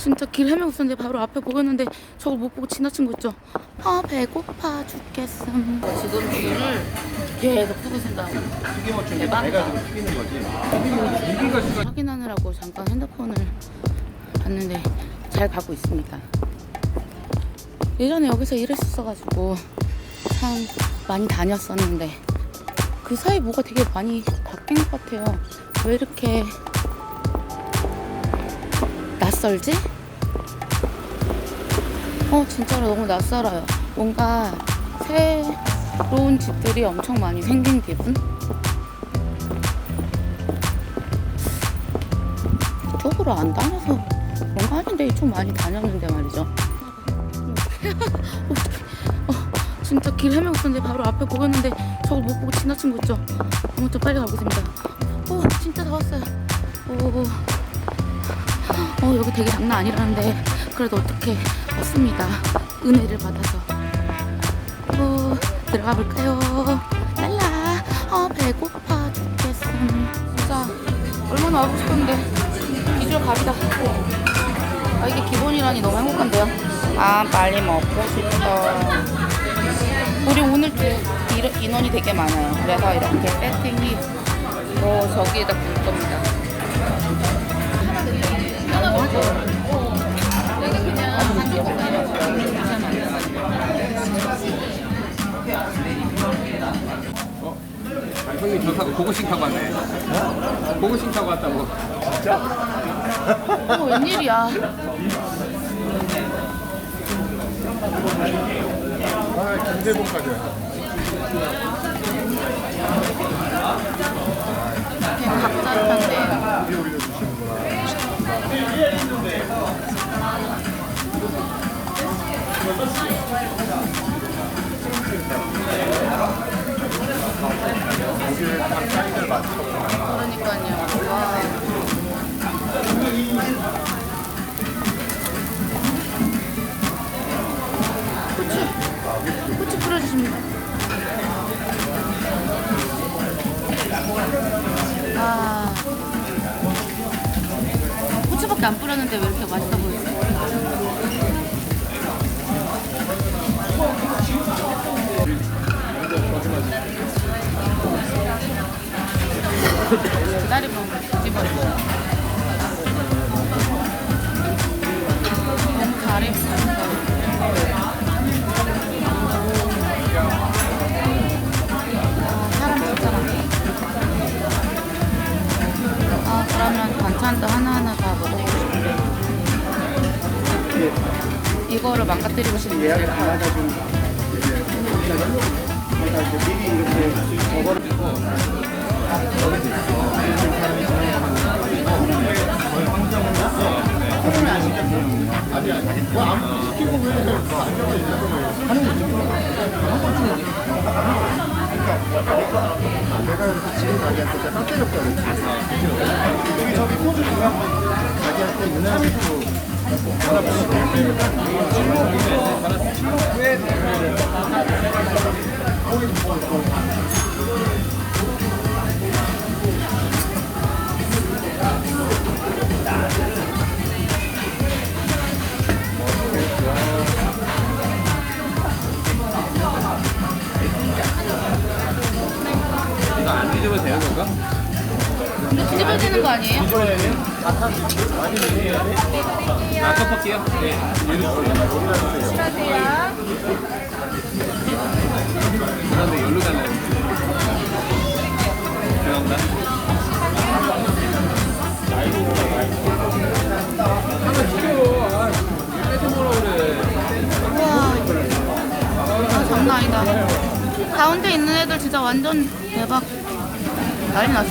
진짜 길 헤매고 있었는데 바로 앞에 보였는데 저걸 못 보고 지나친 거 있죠? 아 배고파 죽겠음. 지금 줄을 계속 쓰고 있습니다 대박이다 확인하느라고 잠깐 핸드폰을 봤는데 잘 가고 있습니다. 예전에 여기서 일했었어가지고 참 많이 다녔었는데 그 사이 뭐가 되게 많이 바뀐 것 같아요. 왜 이렇게 낯설지? 어 진짜로 너무 낯설어요 뭔가 새로운 집들이 엄청 많이 생긴 기분? 이쪽으로 안 다녀서 뭔가 아닌데 이쪽 많이 다녔는데 말이죠. 어, 진짜 길 헤매고 있었는데 바로 앞에 보였는데 저걸 못 보고 지나친 거 있죠? 아무튼 빨리 가고 있습니다 오 진짜 더웠어요 오 어, 여기 되게 장난 아니라는데 그래도 어떻게 왔습니다. 은혜를 받아서. 어, 들어가 볼까요? 랄라. 어, 배고파 죽겠음. 진짜 얼마나 와보고 싶었는데 기절 갑이다. 아, 이게 기본이라니 너무 행복한데요? 아, 빨리 먹고 싶다. 우리 오늘 또 일- 인원이 되게 많아요. 그래서 이렇게 세팅이 어, 저기에다 볼 겁니다. 아, 형님 저 타고 고고싱 타고 왔네. 고고싱 타고 왔다고. 어, 웬일이야. 아, 김대봉까지. 그냥 각자한테 위 에 올려주시는구 뿌렸는데 왜 이렇게 맛있어 보이지? 기다려보면 뒤집어져. 너무 잘해. 아, 그러면 반찬도 하나하나. 이거를 망가뜨리고 싶은데. 내가 지금 자기한테 딱 그랬지. 여기 저기 포즈가 자기한테 유난히도 이거 안 뒤집어도 되는 건가? 뒤집어지는 거 아니에요? 아, 떡볶이요? 네. 그런데 열로 달라요. 죄송합니다. 하나 시켜. 아, 뺏어 보라 그래. 우와. 아, 장난 아니다. 가운데 있는 애들 진짜 완전 대박. 난리 났어.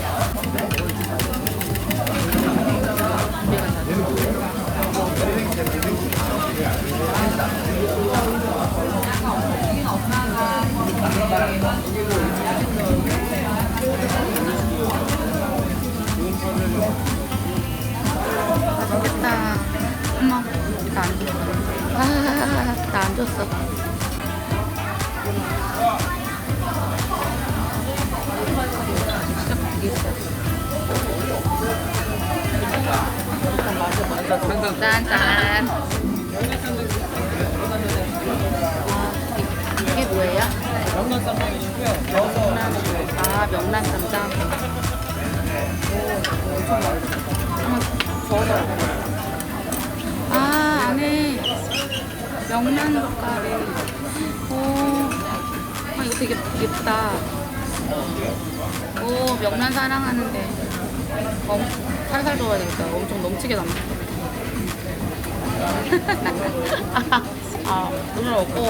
짠짠. 아, 이게, 뭐예요? 명란 쌈장이시고요. 아, 명란 쌈장. 아, 안에 명란 젓갈이. 오, 아, 이거 되게 예쁘다. 오, 명란 사랑하는데. 엄, 살살 줘야 되겠다. 엄청 넘치게 담았어. 아, 오늘 없고.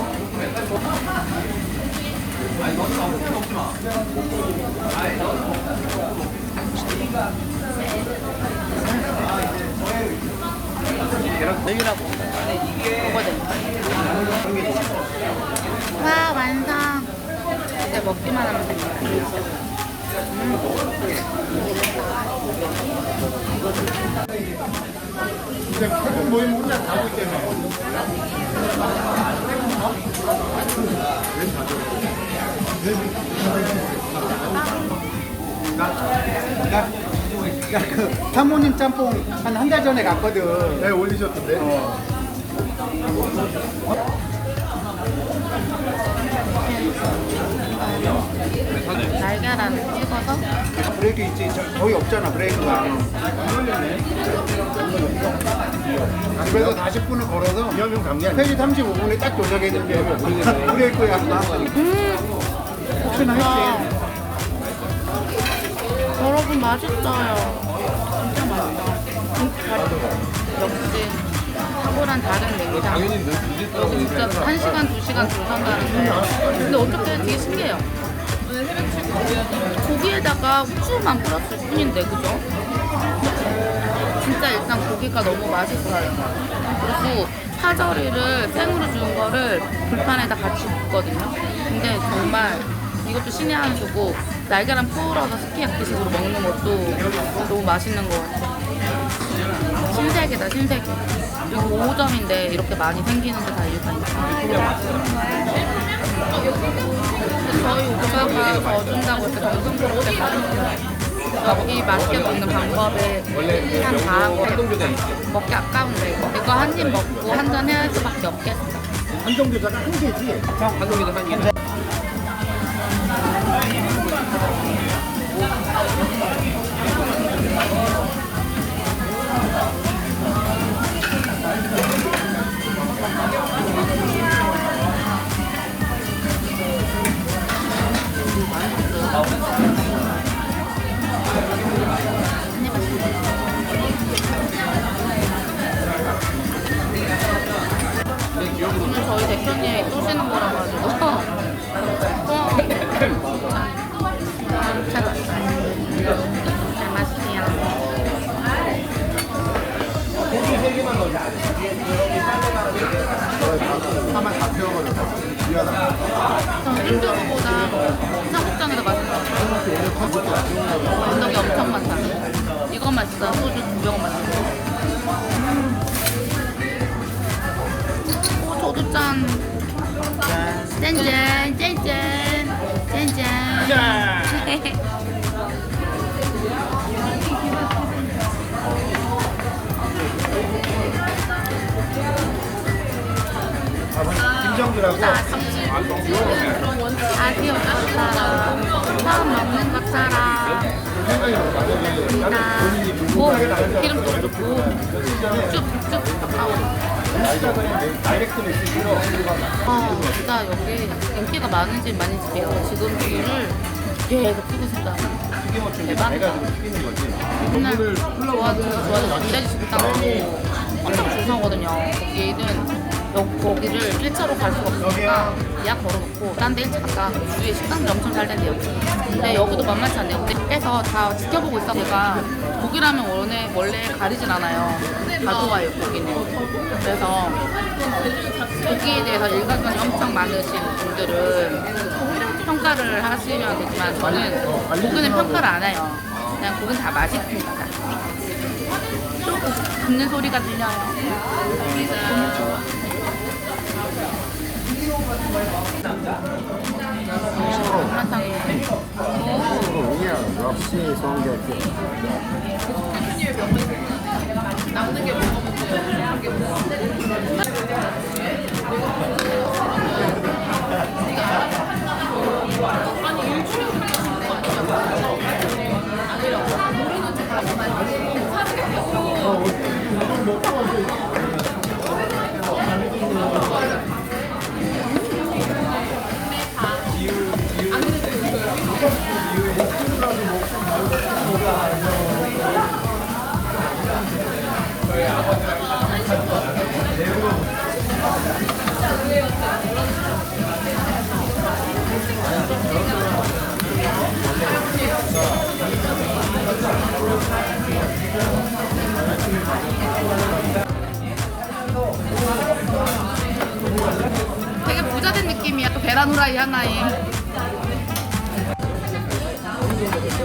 돼. 와, 완성. 이제 먹기만 하면 됩니다. 이제 태국 모임 혼자 가고 있다며. 나, 나, 그, 사모님 짬뽕 한 한 달 전에 갔거든. 네, 올리셨던데. 날계란 찍어서 브레이크 있지? 저, 거의 없잖아, 브레이크가. 집에서 40분을 걸어서 3시 35분에 딱 도착했는데 브레이크에 안 나와. 혹시나 했지. 여러분 맛있어요. 진짜 맛있다. 역시 사고랑 다른 냉장. 여기 진짜 한 시간 두 시간 줄 선다는데 근데 어떻게 되게 신기해요. 고기에다가 후추만 뿌렸을 뿐인데 그죠? 진짜 일단 고기가 너무 맛있어요. 그리고 파절이를 생으로 준 거를 불판에다 같이 굽거든요. 근데 정말 이것도 신의 한 수고 날계란 풀어서 스키야키식으로 먹는 것도 너무 맛있는 것 같아요. 신세계다 신세계. 그리고 5점인데 이렇게 많이 생기는 게 다 이유가 있어요. 저희 오빠가 더 준다고 했을 때 정성스럽게 가르쳐요. 여기 맛있게 먹는 방법을 한 다한 거 먹기 아까운데 이거 한 입 먹고 한 잔 해야 할 수밖에 없겠어. 한정교사가 한 개지. 한동이도 한 개. 저는 인도보다 청국장이 더 맛있는 것 같아요. 언덕이 엄청 많다. 이거 맛있어. 소주 두 병 맛있어. 오, 저도 짠. 짠짠, 짠짠, 짠짠. 김정규라고. 아디오 닭사라. 처음 먹는 닭사라. 오, 기름도 좋고 쭉쭉 가까워. 다이렉트 메시지로 아, 진짜 여기 인기가 많은 집 많은 집이에요. 지금 줄을 계속 쓰고 싶다. 대박이다. 맨날 좋아져서 좋아져서 기다리 식당하고 엄청 줄 서거든요. 거기 는 여, 거기를 1차로 갈 수가 없으니까 예약 걸어놓고 딴데 1차 갔다 주위에 식당들이 엄청 잘 된대요. 근데 여기도 만만치 않네요. 해서 다 지켜보고 있어 제가 고기라면 원래, 원래 가리진 않아요. 다 좋아요 고기는. 그래서 고기에 대해서 일가견이 엄청 많으신 분들은 평가를 하시면 되지만 저는 고기는 평가를 안 해요. 그냥 고기는 다 맛있습니다. 굽는 소리가 들려요. 너무 좋아. 한상이 되게 계란 후라이 하나에.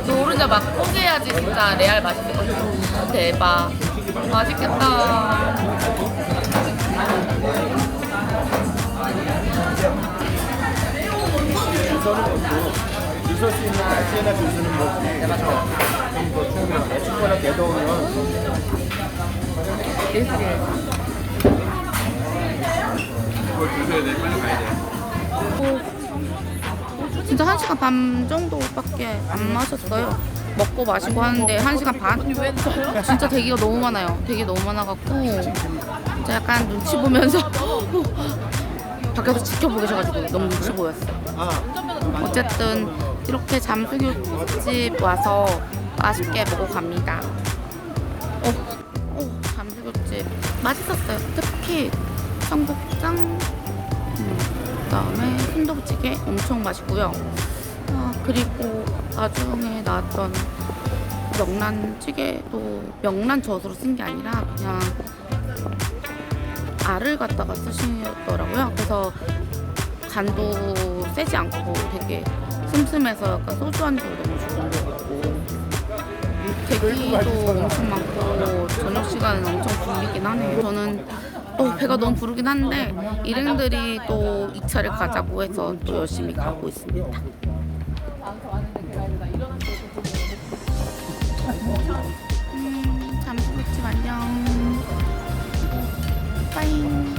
노른자 막 포개야지 진짜 레알 같아. 대박. 맛있겠다. 줄서는 없고 줄설 수 있는 날씨에나 줄 서는 거지. 해가지고 좀더 추우면 춥거나 개더우면 그걸 줄서야 돼. 빨리 가야 돼. 진짜 한 시간 반 정도밖에 안 마셨어요. 먹고 마시고 하는데 한 시간 반? 진짜 대기가 너무 많아요. 대기 너무 많아갖고 진짜 약간 눈치 보면서 밖에서 지켜보고 계셔가지고 너무 눈치 보였어. 어쨌든 이렇게 잠수교집 와서 맛있게 먹고 갑니다. 어, 어, 잠수교집 맛있었어요. 특히 청국장 음, 그다음에 순두부찌개 엄청 맛있고요. 아, 그리고 나중에 나왔던 명란찌개도 명란 젓으로 쓴 게 아니라 그냥 알을 갖다가 쓰시더라고요. 그래서 간도 세지 않고 되게 슴슴해서 약간 소주 안주로 너무 좋은 것 같고 대기도 엄청 많고 저녁 시간은 엄청 붐비긴 하네요. 저는 어, 배가 너무 부르긴 한데 일행들이 또 2차를 가자고 해서 또 열심히 가고 있습니다. 음, 잠수부집 안녕. 빠잉.